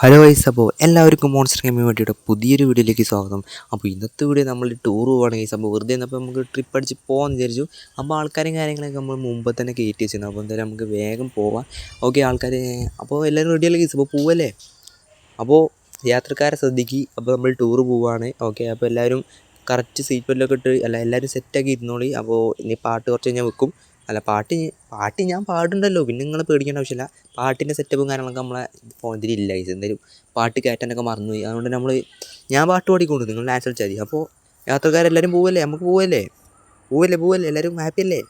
Hello guys അപ്പോൾ എല്ലാവർക്കും monster ഗെയിമിന് വേണ്ടിയിട്ട് പുതിയൊരു വീഡിയോയിലേക്ക് സ്വാഗതം. അപ്പോൾ ഇന്നത്തെ വീഡിയോ നമ്മൾ ടൂർ പോവുകയാണ് ഗൈസ് അപ്പോൾ വെറുതെ അപ്പോൾ നമുക്ക് ട്രിപ്പ് അടിച്ച് പോകാമെന്ന് വിചാരിച്ചു. അപ്പോൾ ആൾക്കാരും കാര്യങ്ങളൊക്കെ നമ്മൾ മുമ്പ് തന്നെ കയറ്റി വെച്ചു അപ്പോൾ എന്തായാലും നമുക്ക് വേഗം പോവാം. ഓക്കെ ആൾക്കാർ അപ്പോൾ എല്ലാവരും റെഡിയല്ലേ ഗൈസ് അപ്പോൾ പോവല്ലേ? അപ്പോൾ യാത്രക്കാരെ ശ്രദ്ധിക്കുക അപ്പോൾ നമ്മൾ ടൂർ പോവുകയാണ് ഓക്കെ അപ്പോൾ എല്ലാവരും കറക്റ്റ് സീറ്റ് ബെല്ലൊക്കെ ഇട്ട് അല്ല എല്ലാവരും സെറ്റാക്കി ഇരുന്നോളി. അപ്പോൾ ഇനി പാട്ട് കുറച്ച് കഴിഞ്ഞാൽ വെക്കും. അല്ല പാട്ട് പാട്ട് ഞാൻ പാടുണ്ടല്ലോ പിന്നെ നിങ്ങൾ പേടിക്കേണ്ട ആവശ്യമില്ല. പാട്ടിന്റെ സെറ്റപ്പും കാര്യങ്ങളൊക്കെ നമ്മളെ ഫോണിൽ ഇല്ല ഇത് എന്തായാലും പാട്ട് കയറ്റാനൊക്കെ മറന്നുപോയി. അതുകൊണ്ട് നമ്മൾ ഞാൻ പാട്ട് പാടിക്കൊണ്ട് നിങ്ങൾ ഡാൻസ് കളിച്ചാൽ മതി. അപ്പോൾ യാത്രക്കാരെല്ലാവരും പോവല്ലേ? നമുക്ക് പോവല്ലേ? പോവല്ലേ പോവല്ലേ? എല്ലാവരും ഹാപ്പി അല്ലേ?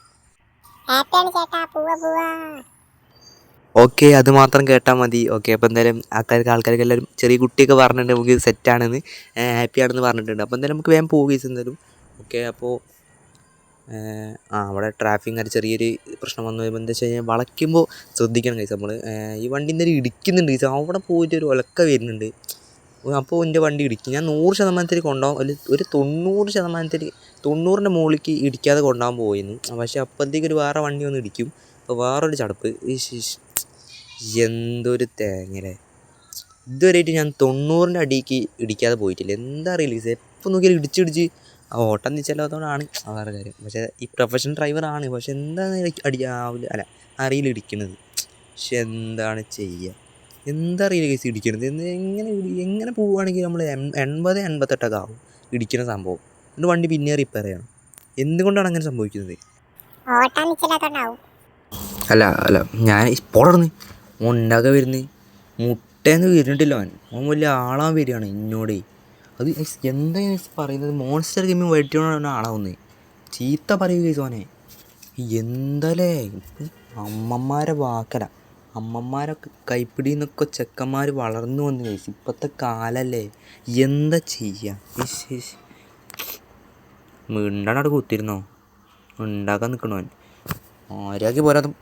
ഓക്കെ അത് മാത്രം കേട്ടാൽ മതി. ഓക്കെ അപ്പോൾ എന്തായാലും ആൾക്കാർക്ക് ആൾക്കാർക്ക് എല്ലാവരും ചെറിയ കുട്ടിയൊക്കെ പറഞ്ഞിട്ടുണ്ട് നമുക്ക് സെറ്റാണെന്ന് ഹാപ്പി ആണെന്ന് പറഞ്ഞിട്ടുണ്ട്. അപ്പോൾ എന്തായാലും നമുക്ക് വേഗം പോകുക ഗൈസ് എന്തായാലും. ഓക്കെ അപ്പോൾ ആ അവിടെ ട്രാഫിക് ഒരു ചെറിയൊരു പ്രശ്നം വന്നു എന്താ വെച്ച് കഴിഞ്ഞാൽ വളയ്ക്കുമ്പോൾ ശ്രദ്ധിക്കണം കൈസ് നമ്മൾ ഈ വണ്ടി ഇന്നലെ ഇടിക്കുന്നുണ്ട് കൈസ് അവിടെ പോയിട്ട് ഒരു ഒലക്ക വരുന്നുണ്ട്. അപ്പോൾ എന്റെ വണ്ടി ഇടിക്കും. ഞാൻ നൂറ് ശതമാനത്തിൽ കൊണ്ടുപോകും ഒരു ഒരു തൊണ്ണൂറ് ശതമാനത്തിൽ തൊണ്ണൂറിന്റെ മുകളിലേക്ക് ഇടിക്കാതെ കൊണ്ടുപോകാൻ പോയിരുന്നു. പക്ഷേ അപ്പോഴത്തേക്ക് ഒരു വേറെ വണ്ടി ഒന്ന് ഇടിക്കും. അപ്പോൾ വേറൊരു ചടപ്പ്. എന്തൊരു തേങ്ങലേ ഇതുവരെയായിട്ട് ഞാൻ തൊണ്ണൂറിന്റെ അടിക്ക് ഇടിക്കാതെ പോയിട്ടില്ല. എന്താ അറിയില്ല ഗൈസ് എപ്പോൾ നോക്കിയാലും ഇടിച്ചിടിച്ച് ആ ഓട്ടം നിശ്ചലത്തോടാണ് ആ വേറെ കാര്യം. പക്ഷേ ഈ പ്രൊഫഷണൽ ഡ്രൈവറാണ് പക്ഷെ എന്താണ് അടിയാവില്ല അല്ല അറിയില്ല ഇടിക്കുന്നത്? പക്ഷെ എന്താണ് ചെയ്യുക എന്താ അറിയില്ല കേസ് ഇടിക്കുന്നത് എന്ന് എങ്ങനെ എങ്ങനെ പോവുകയാണെങ്കിൽ നമ്മൾ എൺ- എൺപത് എൺപത്തെട്ടൊക്കെ ആവും ഇടിക്കുന്ന സംഭവം. എന്നിട്ട് വണ്ടി പിന്നെ റിപ്പയർ ചെയ്യണം. എന്തുകൊണ്ടാണ് അങ്ങനെ സംഭവിക്കുന്നത്? അല്ല അല്ല ഞാൻ പോടർന്ന് ഉണ്ടാക്കാൻ വരുന്നത് മുട്ടേന്ന് വരുന്നിട്ടില്ല അവൻ. അവൻ വലിയ ആളാൻ വരികയാണ് എന്നോടേ അത് എന്താ പറയുന്നത്? മോൺസ്റ്റർ ഗെയിമിൽ വെട്ടിയോണ്ടാണ് ആളാവുന്നത് ചീത്ത പറയുക ഗൈസ് ഓനെ എന്താലേ അമ്മമാരെ വാക്കല. അമ്മമാരൊക്കെ കൈപ്പിടി നിന്നൊക്കെ ചെക്കന്മാർ വളർന്നു വന്നു ഗൈസ് ഇപ്പോഴത്തെ കാലല്ലേ? എന്താ ചെയ്യുക മിണ്ടാണ്ട് അവിടെ കുത്തിരുന്നോ ഉണ്ടാക്കാൻ നിൽക്കണോ ആരാക്കി പോരാതും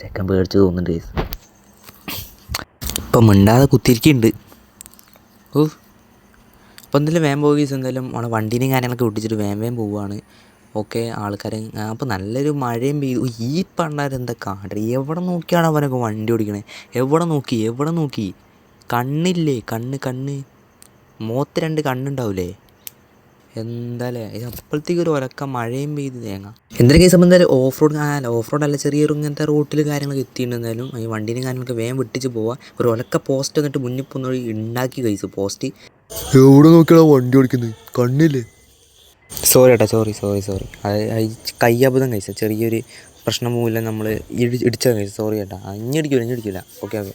ചെക്കൻ പേടിച്ച് തോന്നുന്നുണ്ട് ഗൈസ് ഇപ്പം മിണ്ടാതെ കുത്തിരിക്കുന്നുണ്ട് ഓ അപ്പോൾ എന്തായാലും വേം പോകീസ് എന്തായാലും അവിടെ വണ്ടീനെയും കാര്യങ്ങളൊക്കെ ഒട്ടിച്ചിട്ട് വേം വേം പോവുകയാണ്. ഓക്കെ ആൾക്കാരെ അപ്പോൾ നല്ലൊരു മഴയും പെയ്തു. ഈ പണ്ടാരെന്താ കാട് എവിടെ നോക്കിയാണ് അവനൊക്കെ വണ്ടി ഓടിക്കണേ? എവിടെ നോക്കി? എവിടെ നോക്കി? കണ്ണില്ലേ? കണ്ണ് കണ്ണ്. മോത്ത് രണ്ട് കണ്ണുണ്ടാവില്ലേ എന്താല്ലേ ഇത് അപ്പോഴത്തേക്ക് ഒരു ഒരക്ക മഴയും പെയ്ത് തേങ്ങ. എന്തൊക്കെ കേസ് എന്തായാലും ഓഫ് റോഡ് ആ ഓഫ് റോഡ് അല്ല ചെറിയൊരു ഇങ്ങനത്തെ റൂട്ടിൽ കാര്യങ്ങളൊക്കെ എത്തിയിട്ടുണ്ട് എന്തായാലും. ഈ വണ്ടീനും കാര്യങ്ങളൊക്കെ വേഗം വിട്ടിച്ച് പോവാ. ഒരു ഒരക്ക പോസ്റ്റ് എന്നിട്ട് മുന്നിൽ പോകുന്ന ഉണ്ടാക്കി കഴിച്ചു പോസ്റ്റ് എവിടെ നോക്കിയാ വണ്ടി ഓടിക്കുന്നത്? കണ്ണില്ലേ? സോറി ഏട്ടാ സോറി സോറി സോറി അത് കയ്യബദ്ധം കഴിച്ച ചെറിയൊരു പ്രശ്നം മൂലം നമ്മൾ ഇടി ഇടിച്ചത് കഴിച്ചു. സോറി ഏട്ടാ ഇഞ്ഞടിക്കില്ല ഇഞ്ഞടിക്കില്ല ഓക്കെ ഓക്കെ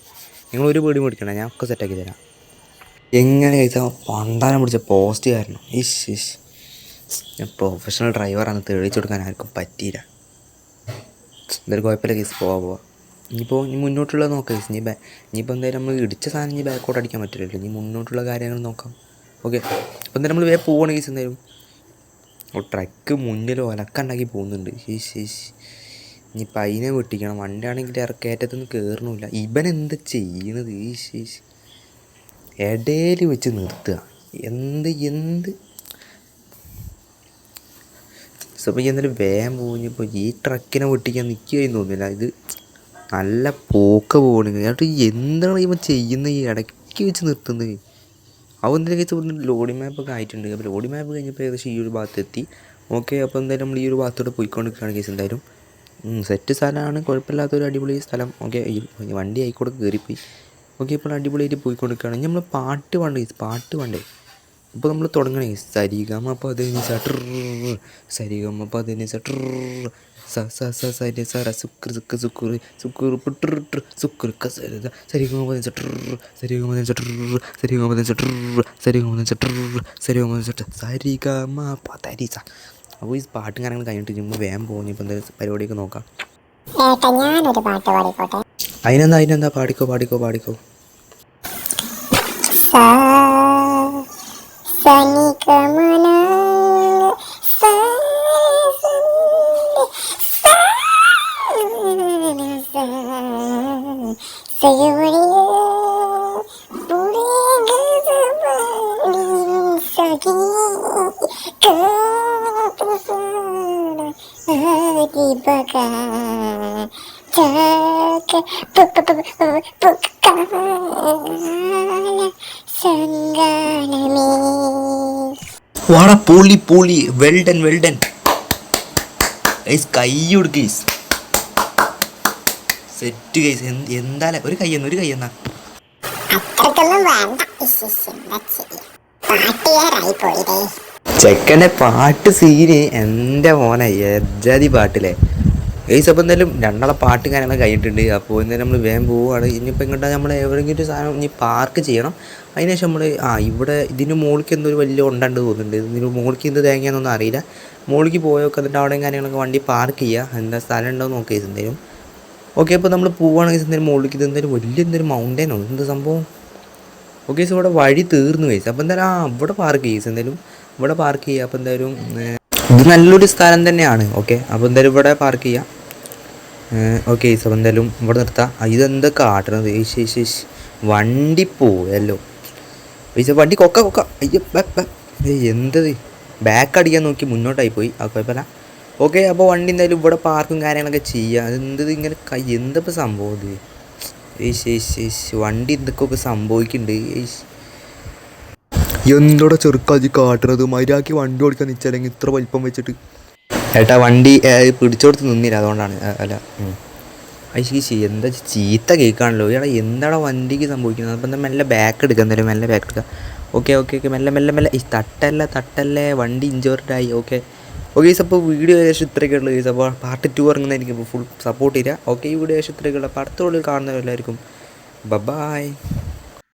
നിങ്ങൾ ഒരു പേടി മേടിക്കണ്ട ഞാൻ ഒക്കെ സെറ്റാക്കി തരാം. എങ്ങനെ കഴിച്ചാൽ പണ്ടാരം പിടിച്ച പോസ്റ്റ് കാരണം ഇഷ് ഇഷ് ഞാൻ പ്രൊഫഷണൽ ഡ്രൈവറാണ് തെളിയിച്ചു കൊടുക്കാൻ ആർക്കും പറ്റിയില്ല. എന്തൊരു കുഴപ്പമില്ല കേസ് പോവാ പോവാ. ഇനിയിപ്പോൾ ഇനി മുന്നോട്ടുള്ളത് നോക്കാം കേസ് ഇനി ബാ ഇനിയിപ്പോൾ എന്തായാലും നമ്മൾ ഇടിച്ച സാധനം ഇനി ബാക്കോട്ട് അടിക്കാൻ പറ്റില്ലല്ലോ. ഇനി മുന്നോട്ടുള്ള കാര്യങ്ങൾ നോക്കാം. ഓക്കെ അപ്പോൾ എന്തായാലും നമ്മൾ വേ പോവാണ് കേസ് എന്തായാലും. ഓ ട്രക്ക് മുന്നിൽ ഒലക്കുണ്ടാക്കി പോകുന്നുണ്ട്. ഇഷ് ഇഷ് ഇനിയിപ്പോൾ അതിനെ വെട്ടിക്കണം. വണ്ടിയാണെങ്കിൽ ഇറക്കയറ്റത്തൊന്നും കയറണില്ല ഇവൻ എന്താ ചെയ്യണത് ഈ ശീഷ് ഇടയിൽ വെച്ച് നിർത്തുക. എന്ത് എന്ത്? സപ്പോൾ ഈ എന്തായാലും വേഗം പോകുമ്പോൾ ഈ ട്രക്കിനെ വെട്ടിക്കാൻ നിൽക്കുകയെന്ന് തോന്നില്ല ഇത് നല്ല പോക്ക പോകണ എന്നിട്ട് എന്താണ് ഇവൻ ചെയ്യുന്നത് ഈ ഇടയ്ക്ക് വെച്ച് നിർത്തുന്നത്? അവൻ എന്തെങ്കിലും വെച്ച് ഇവിടുന്ന് ലോഡിംഗ് മാപ്പൊക്കെ ആയിട്ടുണ്ട്. അപ്പോൾ ലോഡി മാപ്പ് കഴിഞ്ഞപ്പോൾ ഏകദേശം ഈ ഒരു ഭാഗത്ത് എത്തി ഓക്കെ അപ്പോൾ എന്തായാലും നമ്മൾ ഈ ഒരു ഭാഗത്തോടെ പോയിക്കൊണ്ടിരിക്കുകയാണ് കേസ് എന്തായാലും. സെറ്റ് സ്ഥലമാണ് കുഴപ്പമില്ലാത്തൊരു അടിപൊളി സ്ഥലം. ഓക്കെ വണ്ടി ആയിക്കോടെ കയറിപ്പോയി. ഓക്കെ ഇപ്പോൾ അടിപൊളിയായിട്ട് പോയിക്കൊണ്ടിരിക്കുകയാണ്. നമ്മൾ പാട്ട് വേണ്ടേ പാട്ട് വേണ്ടേ ഇപ്പോൾ നമ്മൾ തുടങ്ങണേ. സരിഗമ പതിനി സട്ടർ സരിഗമ പതിനി സട്ടർ സ സ സ സരി സര സുക്ര സുക്ക് സുക്കുർ സുക്കുർ പുട്ടർ സുക്കുർ കസര സരിഗമ പതിനി സട്ടർ സരിഗമ പതിനി സട്ടർ സരിഗമ പതിനി സട്ടർ സരിഗമ പതിനി സട്ടർ സരിഗമ പതിനി സട്ടർ സരിഗമ പതരി സ. അപ്പോൾ ഈ പാട്ടും കാര്യങ്ങൾ കഴിഞ്ഞിട്ട് നമ്മൾ വേഗം പോകുന്നു ഇപ്പോൾ എന്താ പരിപാടിയൊക്കെ നോക്കാം. ഏട്ടാ ഞാനൊരു പാട്ട് പാടിക്കോട്ടെ? അതിനെന്താ അതിനെന്താ? പാടിക്കോ പാടിക്കോ പാടിക്കോ. さにこむのさあさあさあさよりよ俺がたまに先に変わったさあきばかたかぷぷぷぷぷぷかーら വാട പൊളി പൊളി. Well done well done. ഗൈസ് കൈ കൊടുക്ക് ഗൈസ് സെറ്റ് ഗൈസ് എന്തായാലും ഒരു കൈയെന്ന് ഒരു കൈ എന്നാ ചെക്കന്റെ പാട്ട് സീന് എന്റെ മോനെ യജാതി പാട്ടിലെ. ഗൈസ് അപ്പോൾ എന്തായാലും രണ്ടാളെ പാട്ട് കാര്യങ്ങളൊക്കെ കഴിഞ്ഞിട്ടുണ്ട്. അപ്പോൾ എന്തായാലും നമ്മൾ വേഗം പോവുകയാണ്. ഇനിയിപ്പോൾ ഇങ്ങോട്ട് നമ്മൾ എവിടെയെങ്കിലും ഒരു സാധനം ഇനി പാർക്ക് ചെയ്യണം. അതിനുശേഷം നമ്മൾ ആ ഇവിടെ ഇതിന് മുകളിലേക്ക് എന്തോ ഒരു വലിയ ഉണ്ടണ്ട് തോന്നുന്നുണ്ട്. ഇതിന് മുകളിലേക്ക് എന്ത് തേങ്ങയാണെന്നൊന്നും അറിയില്ല. മുകളിലേക്ക് പോയൊക്കെ എന്നിട്ട് അവിടെയും കാര്യങ്ങളൊക്കെ വണ്ടി പാർക്ക് ചെയ്യുക എന്താ സ്ഥലം ഉണ്ടോ എന്ന് നോക്കി എന്തായാലും. ഓക്കെ അപ്പോൾ നമ്മൾ പോവുകയാണെങ്കിൽ എന്തായാലും മുകളിലേക്ക് ഇത് എന്തായാലും വലിയ എന്തൊരു മൗണ്ടനോ എന്ത് സംഭവം? ഓക്കെ സോ ഇവിടെ വഴി തീർന്നു കഴിച്ചു അപ്പോൾ എന്തായാലും ആ ഇവിടെ പാർക്ക് ചെയ്യും എന്തായാലും. ഇവിടെ പാർക്ക് ചെയ്യുക അപ്പോൾ എന്തായാലും ഇത് നല്ലൊരു സ്ഥലം തന്നെയാണ്. ഓക്കെ അപ്പോൾ എന്തായാലും ഇവിടെ പാർക്ക് ചെയ്യാം. ഓക്കെ സോ അപ്പോൾ എന്തായാലും ഇവിടെ നിർത്താം. ഇതെന്താ കാട്ടണത്? ഏശ് വണ്ടി പോയല്ലോ. പൈസ വണ്ടി കൊക്ക കൊക്ക. അയ്യ എന്തത്? ബാക്ക് അടിക്കാൻ നോക്കി മുന്നോട്ടായി പോയി. ആ കുഴപ്പമില്ല. ഓക്കെ അപ്പോൾ വണ്ടി എന്തായാലും ഇവിടെ പാർക്കും കാര്യങ്ങളൊക്കെ ചെയ്യാം. അതെന്തത് ഇങ്ങനെ കൈ എന്താ ഇപ്പോൾ സംഭവം ഇത്? വണ്ടി എന്തൊക്കെയൊക്കെ സംഭവിക്കുന്നുണ്ട്? ഏശ് എന്തോടെ ചെറുക്കാജി കാട്ടണത്? മര്യാദയ്ക്ക് വണ്ടി ഓടിക്കാൻ നിച്ചല്ലെങ്കിൽ ഇത്ര വലിപ്പം വെച്ചിട്ട്. ഏട്ടാ വണ്ടി പിടിച്ചോടുത്ത് നിന്നില്ല അതുകൊണ്ടാണ്. അല്ല. ഐശീശി എന്താ ചീത്ത കേൾക്കാണല്ലോ. എടാ എന്താടാ വണ്ടിക്ക് സംഭവിക്കുന്നത്? അപ്പം എന്താ മെല്ലെ ബാക്ക് എടുക്കുക എന്തായാലും മെല്ലെ ബാക്ക് എടുക്കുക ഓക്കെ ഓക്കെ ഓക്കെ മെല്ലെ മെല്ലെ മെല്ലെ. ഈ തട്ടല്ല തട്ടല്ലേ. വണ്ടി ഇഞ്ചോർഡായി ഓക്കെ ഓക്കെ ഈ അപ്പോൾ വീഡിയോ ഏകദേശം ഇത്രയൊക്കെ ഉള്ളൂ ഈ അപ്പോൾ പാർട്ട് ടു ഇറങ്ങുന്നതായിരിക്കും ഫുൾ സപ്പോർട്ട് ചെയ്യുക ഓക്കെ ഈ വീഡിയോ ഏകദേശം ഇത്രയൊക്കെ ഉള്ളൂ. അപ്പോൾ അടുത്തുള്ളിൽ കാണുന്നവരെല്ലാവർക്കും ബബായ്